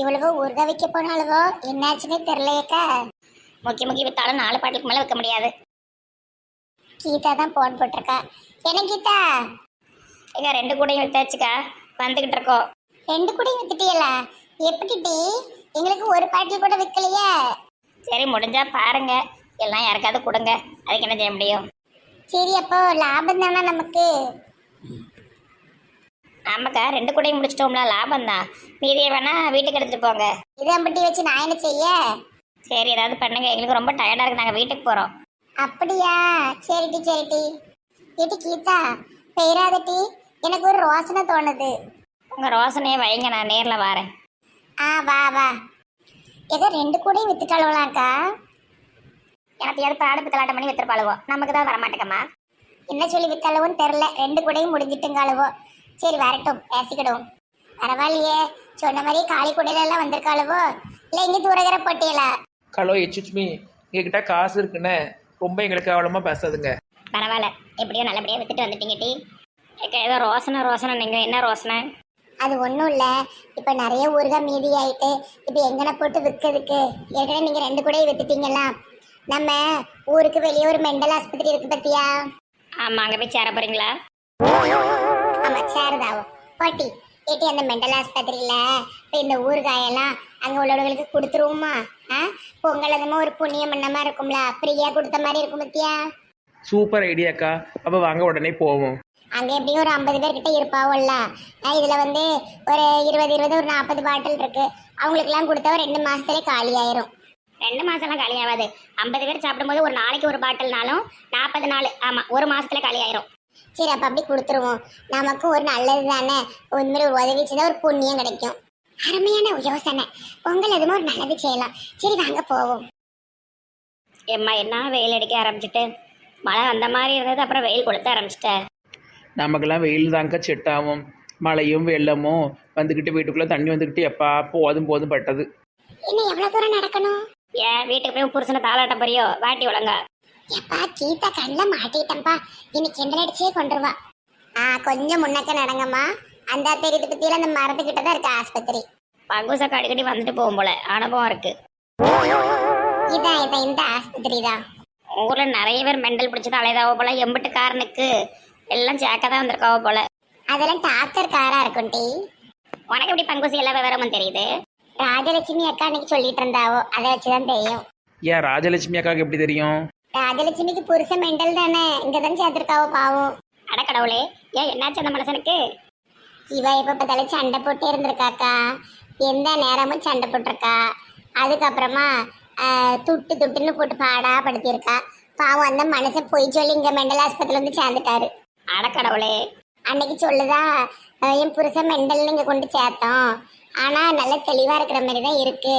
இவ்வளவோ ஊர்கா வைக்க போனாலவோ என்னாச்சுன்னே தெரியலையேக்கா. முக்கி முக்கி வித்தாலும் நாலு பாட்டுக்கு மேலே வைக்க முடியாது. கீதா தான் போன் போட்டிருக்கா. என்ன கீதா? எங்க ரெண்டு கூடையும் வித்தாச்சுக்கா. வந்துகிட்டு இருக்கோம் ரெண்டு கூடையும் வித்துட்டியலா? எப்படி டி எங்களுக்கு ஒரு பாட்டில் கூட விற்கலையே சரி முடிஞ்சா பாருங்க. எல்லாம் யாருக்காவது கொடுங்க. அதுக்கு என்ன செய்ய முடியும்? சரி அப்போ லாபம் தானே நமக்கு? ஆமாக்கா ரெண்டு கூடையும் முடிச்சிட்டோம்ல லாபம் தான் மீதியை வேணா வீட்டுக்கு எடுத்துட்டு போங்க. இதை அம்பட்டி வச்சு நான் என்ன செய்ய? சரி ஏதாவது பண்ணுங்க. எங்களுக்கு ரொம்ப டயர்டா இருக்கு. நாங்கள் வீட்டுக்கு போறோம். அப்படியா? சரிட்டி சரிட்டி ஏட்டி கீதா பெயராதட்டி எனக்கு ஒரு ரோசனை தோணுது. உங்க ரோசனையை வைங்க நான் நேர்ல வரேன். ஆ வா வா. ஏதோ ரெண்டு கூடையும் வித்துட்டாளுவலாக்கா எனக்கு எது பாடு பித்தலாட்டம் பண்ணி வித்துருப்பாளுவோ. நமக்கு தான் வரமாட்டேக்கம்மா என்ன சொல்லி வித்தாளவோன்னு தெரில ரெண்டு கூடையும் முடிஞ்சிட்டுங்காளுவோ. சரி வரட்டும். பேசிக்கிடுவோம். பரவாயில்லையே. சொன்ன மாதிரி காளி கூடையில எல்லாம் வந்திருக்காளுவோ? இல்லை இங்கே தூரகர போட்டியலா? ஹலோ எச்சுச்மி. எங்ககிட்ட காசு இருக்குண்ணே ரொம்ப எங்களுக்கு அவ்வளோமா பேசாதுங்க. பரவாயில்ல. எப்படியோ நல்லபடியாக வித்துட்டு வந்துட்டீங்க டி. ஏதோ ரோசனை ரோசனை நீங்கள் என்ன ரோசனை? அது ஒன்றும் இல்லை. இப்போ நிறைய ஊறுகாய் மீதி ஆயிட்டு இப்போ எங்கன போட்டு விற்கிறதுக்கு ஏற்கனவே நீங்கள் ரெண்டு கூடையும் வித்துட்டீங்களா நம்ம ஊருக்கு வெளியே ஒரு மெண்டல் ஆஸ்பத்திரி இருக்கு பத்தியா? ஆமாம் அங்கே போய் சேர போறீங்களா? ஆமா சேருதாவும் பாட்டி ஏட்டி அந்த மெண்டல் ஆஸ்பத்திரியில இப்போ இந்த ஊறுகாயெல்லாம் அங்கே உள்ளவர்களுக்கு கொடுத்துருவோமா? ஆ? பொங்கல் அந்த மாதிரி ஒரு புண்ணியம் பண்ண மாதிரி இருக்கும்ல ஃப்ரீயாக கொடுத்த மாதிரி இருக்கும் பத்தியா? சூப்பர் ஐடியாக்கா அப்போ வாங்க உடனே போவோம். அங்கே எப்படியும் ஒரு ஐம்பது பேர்கிட்ட இருப்பாவும்ல இதில் வந்து ஒரு இருபது இருபது ஒரு நாற்பது பாட்டில் இருக்கு. அவங்களுக்குலாம் கொடுத்தா ஒரு ரெண்டு மாசத்துலயே காலி ஆயிரும். ரெண்டு மாசம்லாம் காலி ஆகாது. ஐம்பது பேர் சாப்பிடும்போது ஒரு நாளைக்கு ஒரு பாட்டில்னாலும் நாற்பது நாள் ஆமாம் ஒரு மாசத்துல காலி ஆயிரும். சரி அப்போ அப்படி கொடுத்துருவோம். நமக்கும் ஒரு நல்லது தானே? இந்த மாதிரி ஒரு உதவி செய்தால் ஒரு புண்ணியம் கிடைக்கும். அருமையான யோசனை. பொங்கல் எதுவும் ஒரு நல்லது செய்யலாம். சரி வாங்க போவோம். எம்மா என்ன வெயில் அடிக்க ஆரம்பிச்சிட்டு? மழை வந்த மாதிரி இருந்தது அப்புறம் வெயில் கொடுத்த ஆரம்பிச்சிட்டேன் நமக்கெல்லாம் வெயில் தாங்க செட் ஆகும் மழையும் வெள்ளமும் வந்துக்கிட்டு வீட்டுக்குள்ளே தண்ணி வந்துக்கிட்டு எப்பா போதும் போதும் பட்டது. இன்னும் எவ்வளோ தூரம் நடக்கணும்? ஏன் வீட்டுக்கு போய் புருஷனை தாளாட்ட போறியோ? வாட்டி விளங்க எப்பா கீதா கண்ணில் மாட்டிட்டேன்ப்பா. இன்னைக்கு கிண்டல் அடிச்சே கொண்டுருவா. ஆ கொஞ்சம் முன்னக்க நடங்கம்மா. அந்த தெரியுது பத்தியில அந்த மரத்துக்கிட்ட தான் இருக்கு ஆஸ்பத்திரி. பங்குசக்கா அடிக்கடி வந்துட்டு போகும் போல. அனுபவம் இருக்கு. இதான் இதான் இந்த ஆஸ்பத்திரி தான். ஊர்ல நிறைய பேர் மெண்டல் பிடிச்சது அலையதாவோ போல எம்பிட்டுக்காரனுக்கு எல்லாம் சேக்க தான் வந்திருக்காவோ போல. அதெல்லாம் டாக்டர் காரா இருக்கும் டி. உனக்கு எப்படி பங்குசி எல்லாம் விவரமும் தெரியுது? ராஜலட்சுமி அக்கா அன்னைக்கு சொல்லிட்டு இருந்தாவோ அதை வச்சுதான் தெரியும். ஏன் ராஜலட்சுமி அக்காவுக்கு எப்படி தெரியும்? ராஜலட்சுமிக்கு புருஷன் மெண்டல் தானே? இங்க தான் சேர்த்திருக்காவோ பாவம். அட கடவுளே ஏன் என்னாச்சு அந்த மனுஷனுக்கு? இவ எப்ப பார்த்தாலும் சண்டை போட்டே இருந்திருக்காக்கா. எந்த நேரமும் சண்டை போட்டிருக்கா. அதுக்கப்புறமா துட்டு துட்டுன்னு போட்டு பாடா படுத்தியிருக்கா. பாவம் அந்த மனுஷன் போய் சொல்லி இங்க மெண்டல் ஆஸ்பத்திரியில வந்து சேர்ந்துட்டாரு. அட கடவுளே. அன்னைக்கு சொல்லுதா என் புருஷன் மெண்டல் இங்க கொண்டு சேர்த்தோம். ஆனா நல்ல தெளிவா இருக்கிற மாதிரி தான் இருக்கு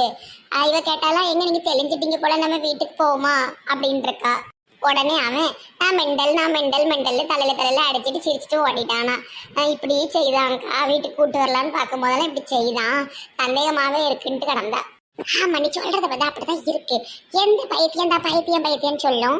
இவ கேட்டாலாம் எங்க நீங்கள் தெளிஞ்சிட்டீங்க போல நம்ம வீட்டுக்கு போவோமா? அப்படின்னு இருக்கா உடனே அவன் நான் மெண்டல் நான் மெண்டல் மெண்டல் தலையில தலையில அடிச்சிட்டு சிரிச்சிட்டு ஓடிட்டானா. இப்படி செய்தாங்கக்கா வீட்டுக்கு கூட்டு வரலான்னு பார்க்கும் போதெல்லாம் இப்படி செய்தான். சந்தேகமாகவே இருக்குன்ட்டு கிடந்தா. ஆமா நீ சொல்றத பார்த்தா அப்படிதான் இருக்கு. எந்த பைத்தியம் தான் பைத்தியம் பைத்தியம்னு சொல்லும்?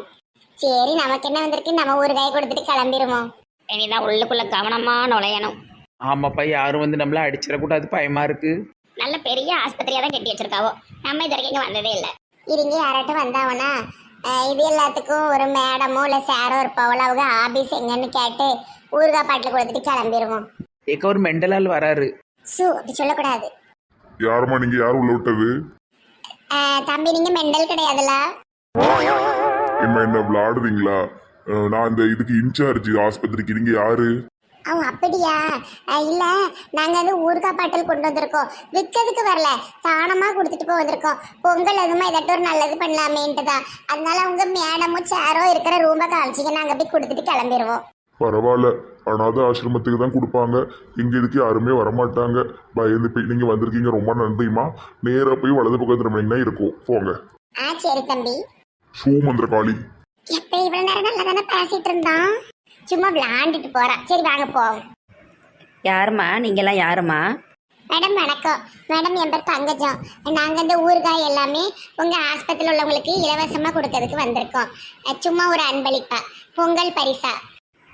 சரி நமக்கு என்ன வந்திருக்கு? நம்ம ஒரு கை கொடுத்துட்டு கிளம்பிடுவோம் இனிதான் உள்ளுக்குள்ள கவனமா நுழையணும். ஆமாப்பா யாரும் வந்து நம்மள அடிச்சிடக்கூடாது பயமா இருக்கு. நல்ல பெரிய ஆஸ்பத்திரியா தான் கட்டி வச்சிருக்காவோ. நம்ம இது வரைக்கும் இங்க வந்ததே இல்லை. இருங்க யாராட்டும் வந்தாவனா? இது எல்லாத்துக்கும் ஒரு மேடமோ இல்லை சாரோ இருப்பாவோ அவங்க ஆபீஸ் எங்கன்னு கேட்டு ஊறுகாய் பாட்டில் கொடுத்துட்டு கிளம்பிடுவோம் ஏக்க ஒரு மெண்டலால் வராரு. சு அப்படி சொல்லக்கூடாது. யாரும்மா நீங்க? யார் உள்ள விட்டது? தம்பி நீங்க மெண்டல் கிடையாதுல்ல என்ன என்ன விளையாடுறீங்களா? அஹ் நான் இந்த இதுக்கு இன்சார்ஜ் ஆஸ்பத்திரிக்கு. நீங்க யாரு? ஓ அப்படியா? இல்ல நாங்க வந்து ஊறுகாய் பாட்டில் கொண்டு வந்திருக்கோம். விற்கிறதுக்கு வரல. தானமா கொடுத்துட்டு போய் வந்திருக்கோம். பொங்கல் எதுவுமே ஏதாட்டும் ஒரு நல்லது பண்ணலாமேன்ட்டு தான் அதனால உங்க மேடமும் சேரோ இருக்கிற ரூமை காமிச்சிங்க நாங்க போய் கொடுத்துட்டு கிளம்பிடுவோம் பரவாயில்ல. அனாத ஆசிரமத்துக்கு தான் கொடுப்பாங்க. எங்க இதுக்கு யாருமே வரமாட்டாங்க. பயந்து போய் நீங்க வந்திருக்கீங்க ரொம்ப நன்றிம்மா. நேரா போய் வலது பக்கம் திரும்பினீங்கன்னா இருக்கும். போங்க. ஆ சரி தம்பி. ஷூ மந்திர காளி எப்ப இவ்வளவு நேரம் நல்லா தானே பேசிட்டு இருந்தான்? சும்மா விளையாண்டுட்டு போறான் சரி வாங்க போவோம். யாரும்மா? நீங்கெல்லாம் யாரும்மா? மேடம் வணக்கம். மேடம் என் பேர் பங்கஜம் நாங்க இந்த ஊறுகாய் எல்லாமே உங்க ஆஸ்பத்திரியில் உள்ளவங்களுக்கு இலவசமா கொடுக்கறதுக்கு வந்திருக்கோம். அஹ் சும்மா ஒரு அன்பளிப்பா. பொங்கல் பரிசா?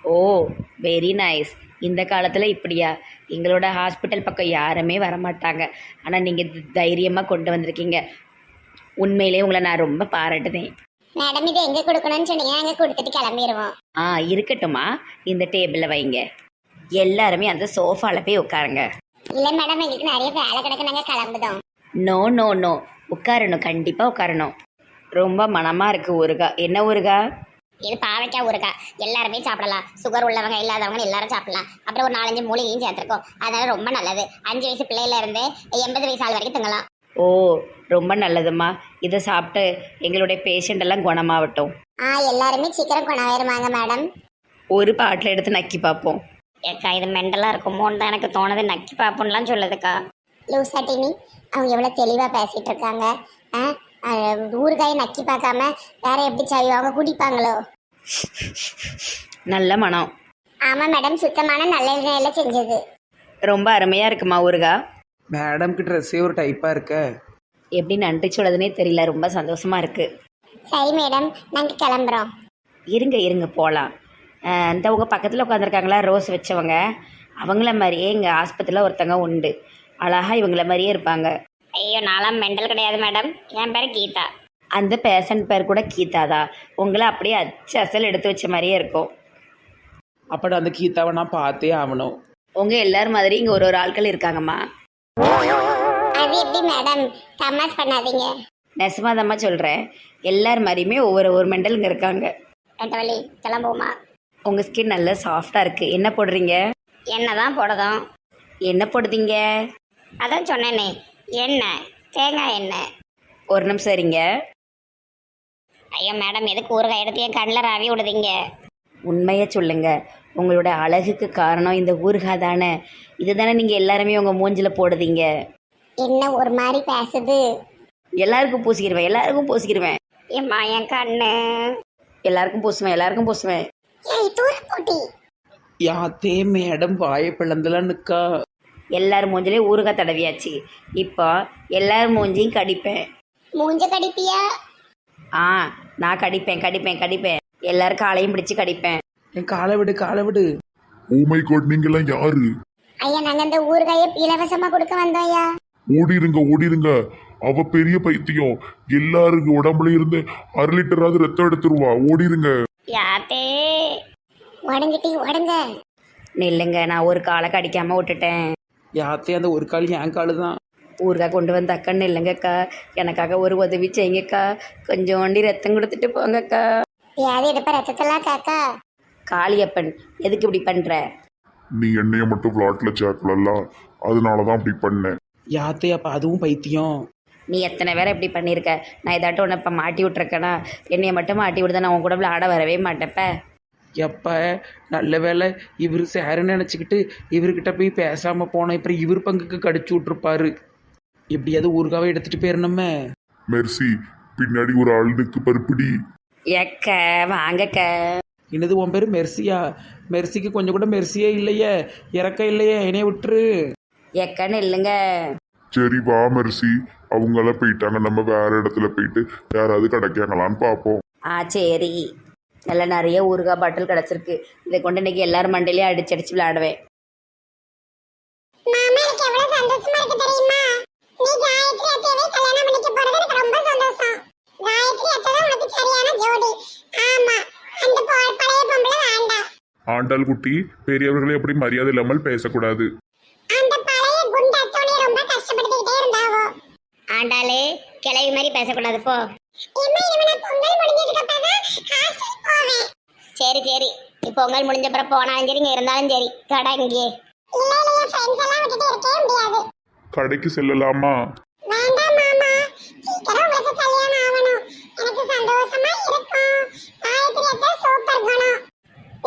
ஓ வெரி நைஸ் இந்த காலத்தில் இப்படியா? எங்களோட ஹாஸ்பிட்டல் பக்கம் யாருமே வரமாட்டாங்க. ஆனால் நீங்கள் தைரியமாக கொண்டு வந்திருக்கீங்க. உண்மையிலே உங்களை நான் ரொம்ப பாராட்டுதேன். மேடம் இது எங்க கொடுக்கணும்னு சொன்னீங்க. அங்க கொடுத்துட்டு கிளம்பிடுவோம் ஆ இருக்கட்டும்மா. இந்த டேபிளில் வைங்க. எல்லாருமே அந்த சோஃபாவில் போய் உட்காருங்க. இல்ல மேடம் எங்களுக்கு நிறைய வேலை கிடக்கு. நாங்க கிளம்புதோம். No no no. உட்காரணும். கண்டிப்பாக உட்காரணும். ரொம்ப மனமாக இருக்குது ஊறுகா என்ன ஊறுகா இது பாவைக்காய் ஊறுகாய் எல்லாருமே சாப்பிடலாம். சுகர் உள்ளவங்க இல்லாதவங்க எல்லாரும் சாப்பிடலாம். அப்புறம் ஒரு நாலஞ்சு மூலிகையும் சேர்த்துருக்கோம். அதனால ரொம்ப நல்லது. அஞ்சு வயசு பிள்ளையில இருந்து எண்பது வயசு ஆள் வரைக்கும் திங்கலாம். ஓ ரொம்ப நல்லதும்மா. இதை சாப்பிட்டு எங்களுடைய பேஷண்ட் எல்லாம் குணமாகட்டும் ஆ எல்லாருமே சீக்கிரம் கொண்டாயிருமாங்க மேடம் ஒரு பாட்டில் எடுத்து நக்கி பார்ப்போம். ஏக்கா இது மெண்டலா இருக்குமோன்னு தான் எனக்கு தோணுது. நக்கி பாப்போம்லாம் சொல்லுதுக்கா. லூசாட்டினி அவங்க எவ்வளவு தெளிவா பேசிட்டு இருக்காங்க. ஆ, ஊறுகாயை நக்கி பார்க்காம வேற எப்படி செய்வாங்க குடிப்பாங்களோ? நல்ல மனம். ஆமா மேடம் சுத்தமான நல்ல எண்ணெயில செஞ்சது. ரொம்ப அருமையாக இருக்குமா ஊறுகா? மேடம்க்கு ட்ரெஸ்ஸே ஒரு டைப்பாக இருக்க. எப்படி நன்றி சொல்லுதுன்னே தெரியல ரொம்ப சந்தோஷமாக இருக்குது சரி மேடம் நாங்க கிளம்புறோம். இருங்க இருங்க போகலாம் இந்த உங்கள் பக்கத்தில் உட்காந்துருக்காங்களா ரோஸ் வச்சவங்க. அவங்கள மாதிரியே எங்கள் ஆஸ்பத்திரியில் ஒருத்தங்க உண்டு. அழகா இவங்கள மாதிரியே இருப்பாங்க. ஐயோ நான்லாம் மெண்டல் கிடையாது மேடம் என் பேர் கீதா. அந்த பேஷண்ட் பேர் கூட கீதாதா உங்களை அப்படியே அச்சு அசல் எடுத்து வச்ச மாதிரியே இருக்கும். அப்போ அந்த கீதாவை நான் பார்த்தே ஆகணும். உங்கள் எல்லார் மாதிரி இங்கே ஒரு ஒரு ஆட்கள் இருக்காங்கம்மா. அது எப்படி மேடம் தமாஸ் பண்ணாதீங்க. நெசமாதம்மா சொல்கிறேன் எல்லார் மாதிரியுமே ஒவ்வொரு ஒரு மெண்டலுங்க இருக்காங்க. நெட்டவழி கிளம்புவோமா? உங்கள் ஸ்கின் நல்லா சாஃப்டாக இருக்குது என்ன போடுறீங்க? என்னதான் போடுதோம் என்ன போடுதீங்க? அதான் சொன்னேனே. எண்ணெய். தேங்காய் எண்ணெய். ஒரு நிமிஷம் இருங்க. ஐயோ மேடம் எதுக்கு ஊறுகாய் எடுத்து என் கண்ணில் ராவி விடுதீங்க? உண்மையை சொல்லுங்க. உங்களோட அழகுக்கு காரணம் இந்த ஊறுகாய் தானே? இதுதானே நீங்கள் எல்லாருமே உங்கள் மூஞ்சில் போடுதீங்க. என்ன ஒரு மாதிரி பேசுது? எல்லாருக்கும் பூசிக்கிடுவேன் எல்லாருக்கும் பூசிக்கிடுவேன் ஏம்மா என் கண்ணு. எல்லாருக்கும் பூசுவேன் எல்லாருக்கும் பூசுவேன். ஏய் தூர போட்டி. யாத்தே மேடம் வாயை பிளந்தெல்லாம் நிற்கா எல்லார் மூஞ்சிலையும் ஊறுகாய் தடவியாச்சு. இப்போ எல்லார் மூஞ்சியும் கடிப்பேன். மூஞ்ச கடிப்பியா? ஆ நான் கடிப்பேன் கடிப்பேன் கடிப்பேன். எல்லாரும் காலையும் பிடிச்சு கடிப்பேன். என் காலை விடு காலை விடு. ஓ மை காட் நீங்கெல்லாம் யாரு? ஐயா நாங்க இந்த ஊறுகாயை இலவசமா கொடுக்க வந்தோம்யா. ஓடிருங்க ஓடிருங்க. அவ பெரிய பைத்தியம். எல்லாருக்கு உடம்புல இருந்து அரை லிட்டராவது ரத்தம் எடுத்துருவா. ஓடிருங்க. யாத்தே. உடங்கிட்டி உடங்க. நில்லுங்க நான் ஒரு காலை கடிக்காமல் விட்டுட்டேன். யாத்தே அந்த ஒரு கால் என் காலு தான் ஊறுகாய் கொண்டு வந்த அக்கன்னு இல்லைங்கக்கா எனக்காக ஒரு உதவி செய்யுங்கக்கா. கொஞ்சோண்டி ரத்தம் கொடுத்துட்டு போங்கக்கா. வியாதி எடுப்ப ரத்தத்தெல்லாம் காக்கா. காளியப்பன் எதுக்கு இப்படி பண்ணுற நீ என்னைய மட்டும் விளாட்ல சேர்க்கலல்ல? அதனாலதான் அப்படி பண்ணேன். யாத்தே அப்போ அதுவும் பைத்தியம். நீ எத்தனை பேரை இப்படி பண்ணியிருக்க நான் ஏதாட்டும் உன்னை இப்போ மாட்டி விட்ருக்கேனா என்னைய மட்டும் மாட்டி விடுதா நான் உன் கூட விளையாட வரவே மாட்டேப்ப எப்போ? நல்ல வேலை இவர் சேருன்னு நினச்சிக்கிட்டு இவர்கிட்ட போய் பேசாமல் போனோம் இப்போ இவர் பங்குக்கு கடிச்சு விட்ருப்பாரு எப்படியாவது ஊறுகாவை எடுத்துகிட்டு போயிடணுமே மெர்சி பின்னாடி ஒரு ஆளுக்கு பருப்பிடி. எக்க வாங்கக்க. என்னது உன் பேர் மெர்சியா? மெர்சிக்கு கொஞ்சம் கூட மெர்சியே இல்லையே. இறக்க இல்லையே என்னைய விட்டுரு. எக்கன்னு இல்லைங்க. சரி வா மெர்சி. அவங்களாம் போயிட்டாங்க. நம்ம வேற இடத்துல போயிட்டு யாராவது கிடைக்காங்களான்னு பார்ப்போம் ஆ சரி. நல்லா நிறைய ஊறுகாய் பாட்டில் கிடச்சிருக்கு. இதை கொண்டு இன்னைக்கு எல்லாரும் மண்டையிலையும் அடிச்சு அடிச்சு விளையாடுவேன். மாமா எனக்கு எவ்வளவு சந்தோஷமா இருக்கு தெரியுமா? நீ காயத்ரி அத்தையவே கல்யாணம் பண்ணிக்க போறது எனக்கு ரொம்ப சந்தோஷம் காயத்ரி அத்தை தான் உனக்கு சரியான ஜோடி ஆமா அந்த போ- பழைய பொம்பளை வேண்டாம் ஆண்டாள் குட்டி பெரியவர்களை எப்படி மரியாதை இல்லாமல் பேசக்கூடாது. அந்த பழைய குண்டு அத்தோனி ரொம்ப கஷ்டப்படுத்திக்கிட்டே இருந்தாவோ? ஆண்டாளே கிளவி மாதிரி பேசக்கூடாது போ. சரி சரி. இப்போ பொங்கல் முடிஞ்ச அப்புறம் போனாலும் சரி இங்கே இருந்தாலும் சரி. கடை இங்கே இல்ல இல்ல என் ஃப்ரெண்ட்ஸ் எல்லாம் விட்டுட்டு இருக்கவே முடியாது கடைக்கு செல்லலாமா வேண்டாம் மாமா சீக்கிரம் உங்களுக்கு கல்யாணம் ஆகணும் எனக்கு சந்தோஷமா இருக்கும் காயத்ரி அத்தை சூப்பர் குணம்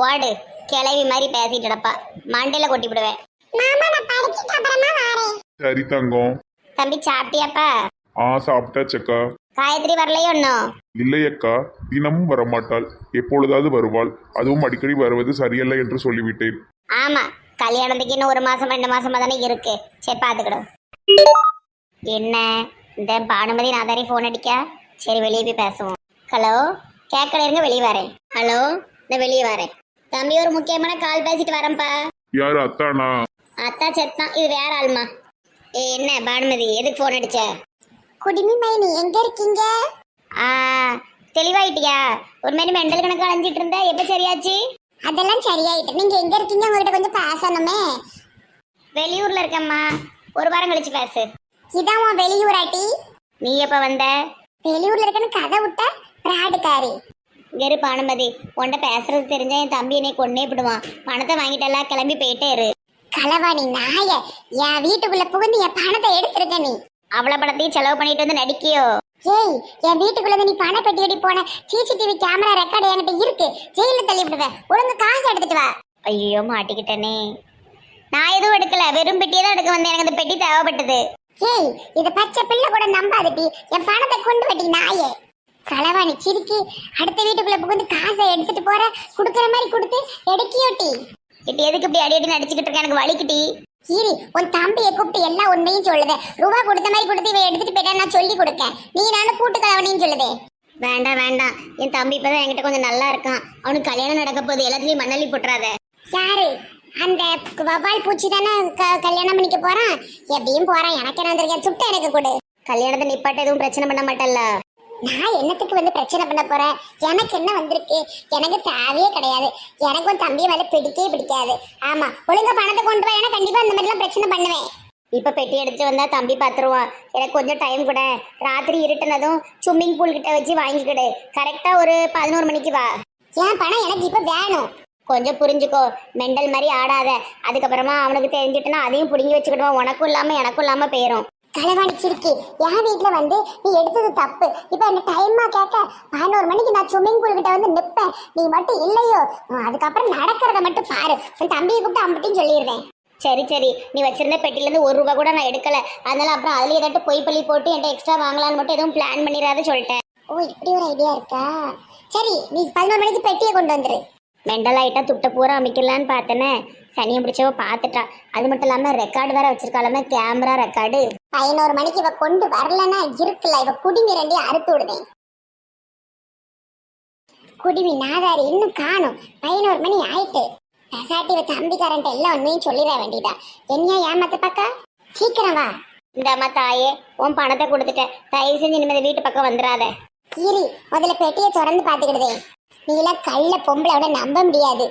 ஓடு கிளவி மாதிரி பேசிட்டு கிடப்பா. மண்டையில் கொட்டி விடுவேன். மாமா நான் படிச்சிட்டு அப்புறமா வரேன். சரி தங்கம். தம்பி சாப்பிட்டியாப்பா? ஆ சாப்பிட்டாச்சக்கா. காயத்ரி வரலையோ இன்னும்? இல்லையக்கா தினமும் வரமாட்டாள். எப்பொழுதாவது வருவாள். அதுவும் அடிக்கடி வருவது சரியல்ல என்று சொல்லிவிட்டேன். ஆமா கல்யாணத்துக்கு இன்னும் ஒரு மாசம் ரெண்டு மாசமா தானே இருக்கு. சரி பாத்துக்கிடும் என்ன? இந்த பானுமதி நான் தானே ஃபோன் அடிக்கா? சரி வெளியே போய் பேசுவோம். ஹலோ கேட்கல இருங்க வெளியே வரேன். ஹலோ இந்த வெளியே வரேன். தம்பி ஒரு முக்கியமான கால் பேசிட்டு வரேன்ப்பா. யாரு? அத்தானா? அத்தா செத்தான் இது வேற ஆளுமா. ஏ என்ன பானுமதி எதுக்கு ஃபோன் அடிச்ச? குடிமி மைனி எங்க இருக்கீங்க? ஆ தெளிவாயிட்டியா? ஒரு மாதிரி மெண்டல் கணக்கு அலைஞ்சிட்டு இருந்த எப்ப சரியாச்சு? அதெல்லாம் சரியாயிட்டு. நீங்க எங்க இருக்கீங்க? உங்ககிட்ட கொஞ்சம் பேசணுமே. வெளியூர்ல இருக்கம்மா. ஒரு வாரம் கழிச்சு பேசு. இதான் உன் வெளியூராட்டி நீ எப்ப வந்த? வெளியூர்ல இருக்கன்னு கதை விட்ட பிராடுக்காரி. இரு பானுமதி. உன்கிட்ட பேசுறது தெரிஞ்சா என் தம்பி என்னை கொன்னே விடுவான். பணத்தை வாங்கிட்டெல்லாம் கிளம்பி போயிட்டே இரு. களவாணி நாய என் வீட்டுக்குள்ள புகுந்து என் பணத்தை எடுத்திருக்க நீ. அவ்வளோ பணத்தையும் செலவு பண்ணிட்டு வந்து நடிக்கியோ? ஏய் என் வீட்டுக்குள்ள இருந்து நீ பண பெட்டி அடி போன சிசிடிவி கேமரா ரெக்கார்டு என்கிட்ட இருக்கு. ஜெயில தள்ளி விடுவேன் ஒழுங்கு காசு எடுத்துட்டு வா. ஐயோ மாட்டிக்கிட்டனே. நான் எதுவும் எடுக்கல. வெறும் பெட்டியை தான் எடுக்க வந்தேன். எனக்கு அந்த பெட்டி தேவைப்பட்டது. ஏய் இது பச்சை பிள்ளை கூட நம்பாதடி. என் பணத்தை கொண்டு வட்டி நாயே. களவாணி சிரிக்கி அடுத்த வீட்டுக்குள்ள புகுந்து காசை எடுத்துட்டு போற குடுக்கற மாதிரி கொடுத்து எடுக்கியோட்டி இட்டு எதுக்கு இப்படி அடி அடி நடிச்சுக்கிட்டு இருக்க? எனக்கு வலிக்கிட்டி ஈரி உன் தம்பியை கூப்பிட்டு எல்லா உண்மையும் சொல்லுதே. ரூபா கொடுத்த மாதிரி கொடுத்து இவன் எடுத்துட்டு போயிட்டா நான் சொல்லி கொடுக்க. நீ நானும் கூட்டு கலவணின்னு சொல்லுதே. வேண்டாம் வேண்டாம். என் தம்பி இப்பதான் என்கிட்ட கொஞ்சம் நல்லா இருக்கான். அவனுக்கு கல்யாணம் நடக்க போகுது. எல்லாத்துலயும் மண்ணள்ளி போட்டுறாத. யாரு? அந்த வவ்வால் பூச்சி தானே க- கல்யாணம் பண்ணிக்க போறான்? எப்படியும் போறான். எனக்கு என்ன வந்திருக்கேன்? சுட்ட எனக்கு கொடு. கல்யாணத்தை நிப்பாட்ட எதுவும் பிரச்சனை பண்ண மாட்டல்ல. நான் என்னத்துக்கு வந்து பிரச்சனை பண்ண போறேன்? எனக்கு என்ன வந்திருக்கு? எனக்கு தேவையே கிடையாது. எனக்கும் தம்பி தம்பியை மேல பிடிக்கவே பிடிக்காது. ஆமா ஒழுங்கா பணத்தை கொண்டு வா. ஏன்னா கண்டிப்பா இந்த மாதிரிலாம் பிரச்சனை பண்ணுவேன். இப்ப பெட்டி எடுத்து வந்தா தம்பி பாத்துருவான். எனக்கு கொஞ்சம் டைம் கூட. ராத்திரி இருட்டுனதும் ஸ்விம்மிங் பூல் கிட்ட வச்சு வாங்கிக்கிடு. கரெக்டா ஒரு பதினோரு மணிக்கு வா. என் பணம் எனக்கு இப்ப வேணும். கொஞ்சம் புரிஞ்சுக்கோ. மெண்டல் மாதிரி ஆடாத. அதுக்கப்புறமா அவனுக்கு தெரிஞ்சிட்டுனா அதையும் பிடுங்கி வச்சுக்கிடுவான். உனக்கும் இல்லாம எனக்கும் இல்லாம போயிடும் களவாணி சிரிக்கி. என் வீட்டுல வந்து நீ எடுத்தது தப்பு. இப்ப என்ன டைமா கேட்க பதினோரு மணிக்கு நான் ஸ்விம்மிங் பூல் கிட்ட வந்து நிப்பேன். நீ மட்டும் இல்லையோ. அதுக்கப்புறம் நடக்கிறத மட்டும் பாரு. உன் தம்பியை கூப்பிட்டு அம்பட்டின்னு சொல்லிடுறேன் சரி சரி. நீ வச்சிருந்த பெட்டில இருந்து ஒரு ரூபா கூட நான் எடுக்கல. அதனால அப்புறம் அதுல ஏதாட்டும் பொய் பள்ளி போட்டு என்கிட்ட எக்ஸ்ட்ரா வாங்கலாம்னு மட்டும் எதுவும் பிளான் பண்ணிடாத சொல்லிட்டேன். ஓ இப்படி ஒரு ஐடியா இருக்கா? சரி நீ பதினோரு மணிக்கு பெட்டியை கொண்டு வந்துரு. மெண்டல் ஆயிட்டா துட்ட பூரா அமைக்கலான்னு பார்த்தேனே. சனியை பிடிச்சவ பார்த்துட்டா. அது மட்டும் இல்லாம ரெக்கார்டு வேற வச்சிருக்காலுமே கேமரா ரெக்கார்டு பதினோரு மணிக்கு இவ கொண்டு வரலன்னா இருக்குல்ல இவ குடிமி ரெண்டையும் அறுத்து விடுதேன் குடிமி நாதாரி இன்னும் காணும். பதினோரு மணி ஆயிட்டு. பெசாட்டி இவ தம்பிக்காரன்ட்ட எல்லாம் உண்மையும் சொல்லிட வேண்டியதா? என்னையா ஏமாத்து பாக்கா? சீக்கிரம் வா. இந்தாம்மா தாயே உன் பணத்தை கொடுத்துட்டேன் தயவு செஞ்சு இனிமேல் வீட்டு பக்கம் வந்துடாத. கீரி முதல்ல பெட்டியை திறந்து பாத்துக்கிடுதே நீலாம் கள்ள பொம்பளை நம்ப முடியாது.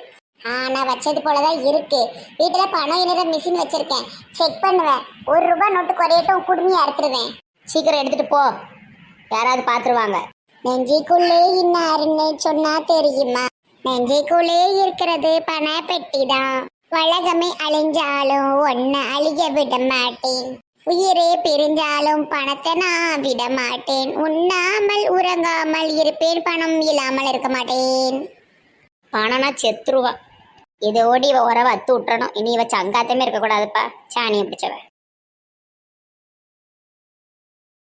ஆ நான் வச்சது போல தான் இருக்கு. வீட்டுல பணம் இணைற மிஷின் வச்சிருக்கேன். செக் பண்ணுவேன். ஒரு ரூபாய் நோட்டு குறையட்டும் குடுமையை அறுத்துருவேன். சீக்கிரம் எடுத்துட்டு போ. யாராவது பார்த்துருவாங்க நெஞ்சிக்குள்ளே இன்னாருன்னு சொன்னா தெரியுமா? நெஞ்சிக்குள்ளே இருக்கிறது பண பெட்டிதான் உலகமே அழிஞ்சாலும் ஒன்ன அழிய விட மாட்டேன். உயிரே பிரிஞ்சாலும் பணத்தை நான் விட மாட்டேன். உண்ணாமல் உறங்காமல் இருப்பேன். பணம் இல்லாமல் இருக்க மாட்டேன். பணம்னா செத்துருவா. இதோடு இவ உறவை அத்து விட்டுறணும் இனி இவ சங்காத்தமே இருக்கக்கூடாதுப்பா சாணியை பிடிச்சவன்